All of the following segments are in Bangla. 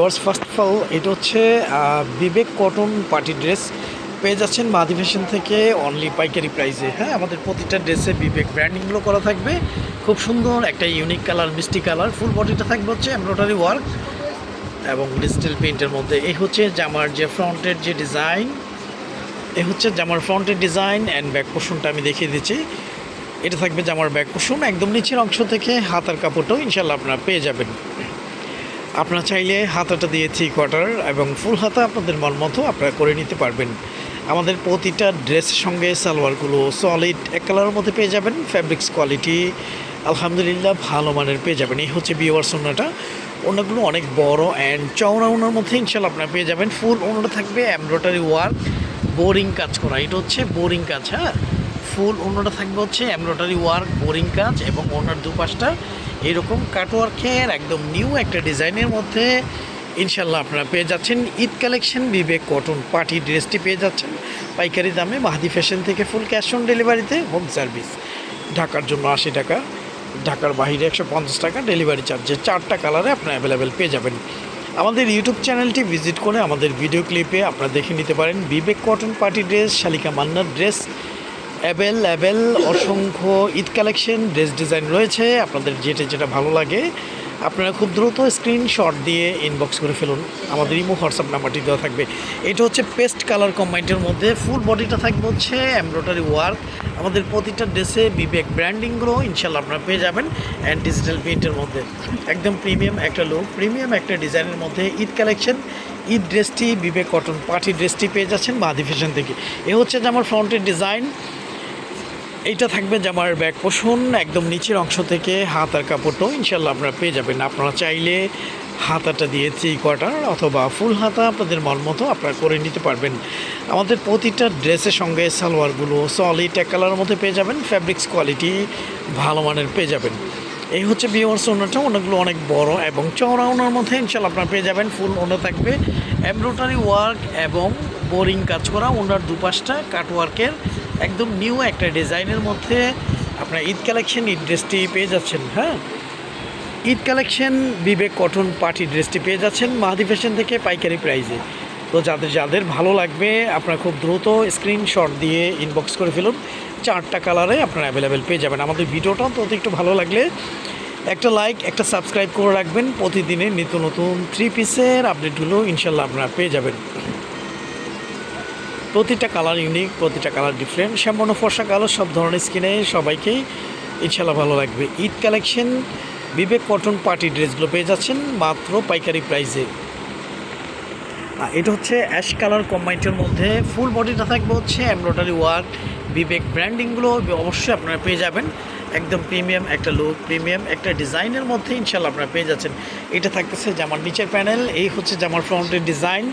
ডোয়ার্স ফার্স্ট অফ অল এটা হচ্ছে বিবেক কটন পার্টি ড্রেস পেয়ে যাচ্ছেন মাদি ফ্যাশন থেকে অনলি পাইকারি প্রাইসে হ্যাঁ আমাদের প্রতিটা ড্রেসে বিবেক ব্র্যান্ডিংগুলো করা থাকবে। খুব সুন্দর একটা ইউনিক কালার মিষ্টি কালার ফুল বডিটা থাকবে হচ্ছে এমব্রয়ডারি ওয়ার্ক এবং ডিজিটাল প্রিন্টের মধ্যে। এই হচ্ছে জামার যে ফ্রন্টের যে ডিজাইন এ হচ্ছে জামার ফ্রন্টের ডিজাইন অ্যান্ড ব্যাক পোর্শনটা আমি দেখিয়ে দিচ্ছি। এটা থাকবে জামার ব্যাক পোর্শন একদম নিচের অংশ থেকে হাতার কাপড়টাও ইনশাল্লাহ আপনারা পেয়ে যাবেন। আপনারা চাইলে হাতাটা দিয়ে থ্রি কোয়ার্টার এবং ফুল হাতা আপনাদের মন মতো আপনারা করে নিতে পারবেন। আমাদের প্রতিটা ড্রেসের সঙ্গে সালোয়ারগুলো সলিড এক কালারের মধ্যে পেয়ে যাবেন ফ্যাব্রিক্স কোয়ালিটি আলহামদুলিল্লাহ ভালো মানের পেয়ে যাবেন। এই হচ্ছে বিওয়ার সোনাটা ওনাগুলো অনেক বড় অ্যান্ড চওড়া ওনার মধ্যে ইনশাল্লাহ আপনারা পেয়ে যাবেন। ফুল ওনাটা থাকবে এমব্রয়ডারি ওয়ার্ক বোরিং কাজ করা। এটা হচ্ছে বোরিং কাজ হ্যাঁ? ফুল অন্যটা থাকবে হচ্ছে এমব্রয়ডারি ওয়ার্ক, বোরিং কাজ এবং ওনার দুপাশটা এরকম কাটওয়ার্কের একদম নিউ একটা ডিজাইনের মধ্যে ইনশাল্লাহ আপনারা পেয়ে যাচ্ছেন। Eid collection, Bibek cotton party ড্রেসটি পেয়ে যাচ্ছেন। পাইকারি দামে মাহাদি ফ্যাশন থেকে ফুল ক্যাশ অন ডেলিভারিতে হোম সার্ভিস। ঢাকার জন্য আশি টাকা, ঢাকার বাইরে একশো পঞ্চাশ টাকা ডেলিভারি চার্জে চারটা কালারে আপনারা অ্যাভেলেবেল পেয়ে যাবেন। আমাদের ইউটিউব চ্যানেলটি ভিজিট করে আমাদের ভিডিও ক্লিপে আপনারা দেখে নিতে পারেন। বিবেক কটন পার্টি ড্রেস, শালিকা মান্নার ড্রেস অ্যাভেল অ্যাভেল অসংখ্য ঈদ কালেকশন, ড্রেস ডিজাইন রয়েছে। আপনাদের যেটা যেটা ভালো লাগে, আপনারা খুব দ্রুত স্ক্রিনশট দিয়ে ইনবক্স করে ফেলুন। আমাদের ইমো হোয়াটসঅ্যাপ নাম্বারটি দেওয়া থাকবে। এটা হচ্ছে পেস্ট কালার কম্বাইন্ডের মধ্যে। ফুল বডিটা থাকবে হচ্ছে এমব্রয়ডারি ওয়ার্ক আমাদের প্রতিটা ড্রেসে বিবেক ব্র্যান্ডিংগুলো ইনশাল্লাহ আপনারা পেয়ে যাবেন। অ্যান্ড ডিজিটাল প্রিন্টের মধ্যে। একদম প্রিমিয়াম একটা লুক প্রিমিয়াম একটা ডিজাইনের মধ্যে ঈদ কালেকশন। ঈদ ড্রেসটি বিবেক কটন পার্টি ড্রেসটি পেয়ে যাচ্ছেন বাদি ফ্যাশন থেকে। এ হচ্ছে যে আমার ফ্রন্টের ডিজাইন এইটা থাকবে জামার ব্যাক পোষণ, একদম নিচের অংশ থেকে হাত আর কাপড়টাও ইনশাল্লাহ আপনারা পেয়ে যাবেন। আপনারা চাইলে হাতাটা দিয়ে থ্রি কোয়ার্টার অথবা ফুল হাতা আপনাদের মন মতো আপনারা করে নিতে পারবেন। আমাদের প্রতিটা ড্রেসের সঙ্গে সালোয়ারগুলো সলিড এক কালারের মধ্যে পেয়ে যাবেন ফ্যাব্রিক্স কোয়ালিটি ভালো মানের পেয়ে যাবেন। এই হচ্ছে বিওয়ার্স ওনাটা, ওনাগুলো অনেক বড় এবং চওড়া ওনার মধ্যে ইনশাল্লাহ আপনারা পেয়ে যাবেন, ফুল ওনা থাকবে। এমব্রয়ডারি ওয়ার্ক এবং বোরিং কাজ করা, ওনার দুপাশটা কাটওয়ার্কের একদম নিউ একটা ডিজাইনের মধ্যে আপনার ঈদ কালেকশন ঈদ ড্রেসটি পেয়ে যাচ্ছেন হ্যাঁ? Eid collection Bibek cotton party ড্রেসটি পেয়ে যাচ্ছেন মাহাদি ফ্যাশন থেকে পাইকারি প্রাইজে তো যাদের যাদের ভালো লাগবে, আপনারা খুব দ্রুত স্ক্রিনশট দিয়ে ইনবক্স করে ফেলুন। চারটা কালারে আপনারা অ্যাভেলেবেল পেয়ে যাবেন। আমাদের ভিডিওটা তো একটু ভালো লাগলে একটা লাইক একটা সাবস্ক্রাইব করে রাখবেন। প্রতিদিনের নিত্য নতুন থ্রি পিসের আপডেটগুলো ইনশাল্লাহ আপনারা পেয়ে যাবেন। প্রতিটা কালার ইউনিক প্রতিটা কালার ডিফারেন্ট শ্যামবর্ণ ফর্সা কালার সব ধরনের স্কিনে সবাইকেই ইনশাল্লাহ ভালো লাগবে। Eid collection Bibek cotton party ড্রেসগুলো পেয়ে যাচ্ছেন মাত্র পাইকারি প্রাইসে এটা হচ্ছে অ্যাশ কালার কম্বাইন্টের মধ্যে ফুল বডিটা থাকবে হচ্ছে এমব্রয়ডারি ওয়ার্ক বিবেক ব্র্যান্ডিংগুলো অবশ্যই আপনারা পেয়ে যাবেন। একদম প্রিমিয়াম একটা লুক প্রিমিয়াম একটা ডিজাইনের মধ্যে ইনশাল্লাহ আপনারা পেয়ে যাচ্ছেন। এটা থাকতেছে জামার নিচের প্যানেল এই হচ্ছে জামার ফ্রন্টের ডিজাইন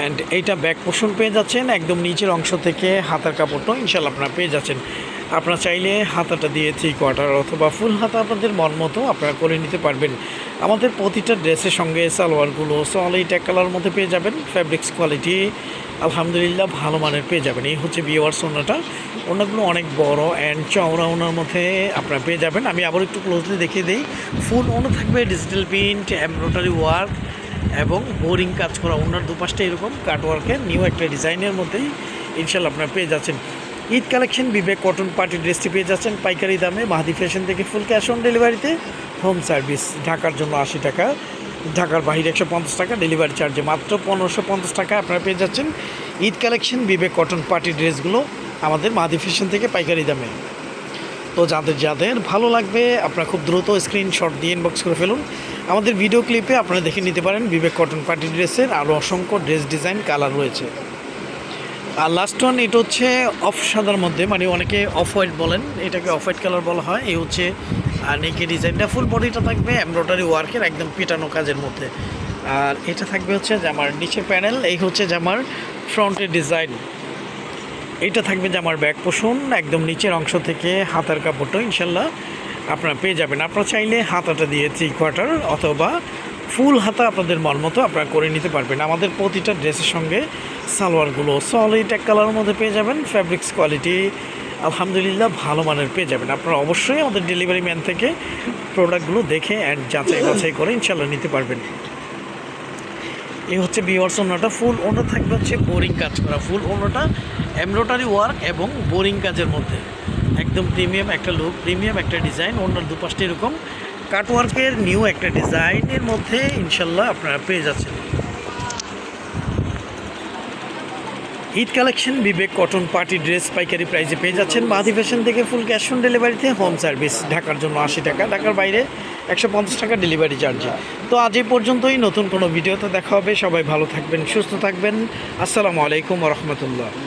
অ্যান্ড এইটা ব্যাক পোর্শন পেয়ে যাচ্ছেন, একদম নিচের অংশ থেকে হাতার কাপড়টাও ইনশাল্লাহ আপনারা পেয়ে যাচ্ছেন। আপনারা চাইলে হাতাটা দিয়ে থ্রি কোয়ার্টার অথবা ফুল হাতা আপনাদের মন মতো আপনারা করে নিতে পারবেন। আমাদের প্রতিটা ড্রেসের সঙ্গে সালোয়ারগুলো সলিড এক কালার মধ্যে পেয়ে যাবেন ফ্যাব্রিক্স কোয়ালিটি আলহামদুলিল্লাহ ভালো মানের পেয়ে যাবেন। এই হচ্ছে বিওয়ার সোনাটা। ওনাগুলো অনেক বড় অ্যান্ড চওড়া ওনার মধ্যে আপনারা পেয়ে যাবেন। আমি আবার একটু ক্লোজলি দেখিয়ে দিই। ফুল ওনা থাকবে ডিজিটাল প্রিন্ট এমব্রয়ডারি ওয়ার্ক এবং বোরিং কাজ করা ওনার দুপাশটা এরকম কাটওয়ার্কের নিউ একটা ডিজাইনের মধ্যেই ইনশাল্লাহ আপনারা পেয়ে যাচ্ছেন। Eid collection Bibek cotton party ড্রেসটি পেয়ে যাচ্ছেন পাইকারি দামে মাহাদি ফ্যাশন থেকে ফুল ক্যাশ অন ডেলিভারিতে। হোম সার্ভিস, ঢাকার জন্য আশি টাকা, ঢাকার বাইরে একশো পঞ্চাশ টাকা, ডেলিভারি চার্জে মাত্র পনেরোশো পঞ্চাশ টাকা আপনারা পেয়ে যাচ্ছেন। Eid collection Bibek cotton party ড্রেসগুলো আমাদের মাহাদি ফ্যাশন থেকে পাইকারি দামে। তো যাদের যাদের ভালো লাগবে, আপনারা খুব দ্রুত স্ক্রিনশট দিয়ে ইনবক্স করে ফেলুন। আমাদের ভিডিও ক্লিপে আপনারা দেখে নিতে পারেন বিবেক কটন পার্টি ড্রেসের আরও অসংখ্য ড্রেস ডিজাইন কালার রয়েছে। আর লাস্ট ওয়ান এটা হচ্ছে অফ সাদার মধ্যে মানে অনেকে অফ হোয়াইট বলেন, এটাকে অফ হোয়াইট কালার বলা হয়। এই হচ্ছে নেকে ডিজাইনটা ফুল বডিটা থাকবে এমব্রয়ডারি ওয়ার্কের একদম পিটানো কাজের মধ্যে। আর এটা থাকবে হচ্ছে জামার নিচে প্যানেল এই হচ্ছে জামার ফ্রন্টের ডিজাইন এইটা থাকবে জামার ব্যাক পোষণ, একদম নিচের অংশ থেকে হাতার কাপড়টা ইনশাল্লাহ আপনারা পেয়ে যাবেন। আপনারা চাইলে হাতাটা দিয়ে থ্রি কোয়ার্টার অথবা ফুল হাতা আপনাদের মন মতো আপনারা করে নিতে পারবেন। আমাদের প্রতিটা ড্রেসের সঙ্গে সালোয়ারগুলো সলিড এক কালারের মধ্যে পেয়ে যাবেন ফ্যাব্রিক্স কোয়ালিটি আলহামদুলিল্লাহ ভালো মানের পেয়ে যাবেন। আপনারা অবশ্যই আমাদের ডেলিভারি ম্যান থেকে প্রোডাক্টগুলো দেখে অ্যান্ড যাচাই বাছাই করে ইনশাল্লাহ নিতে পারবেন। এই হচ্ছে বিওয়ার্স ওনাটা ফুল ওনা থাকবে হচ্ছে বোরিং কাজ করা। ফুল ওনাটা এমব্রয়ডারি ওয়ার্ক এবং বোরিং কাজের মধ্যে। একদম প্রিমিয়াম একটা লুক প্রিমিয়াম একটা ডিজাইন ওনার দুপাশটা এরকম। কাটওয়ার্কের নিউ একটা ডিজাইনের মধ্যে ইনশাল্লাহ আপনারা পেয়ে যাচ্ছেন। Eid collection, Bibek cotton party, dress, পাইকারি প্রাইসে পেয়ে যাচ্ছেন। মাদি ফ্যাশন থেকে ফুল ক্যাশ অন ডেলিভারিতে হোম সার্ভিস। ঢাকার জন্য আশি টাকা, ঢাকার বাইরে একশো পঞ্চাশ টাকা ডেলিভারি চার্জে। তো আজ এই পর্যন্তই, নতুন কোনো ভিডিওতে দেখা হবে। সবাই ভালো থাকবেন, সুস্থ থাকবেন। আসসালামু আলাইকুম রহমতুল্লাহ।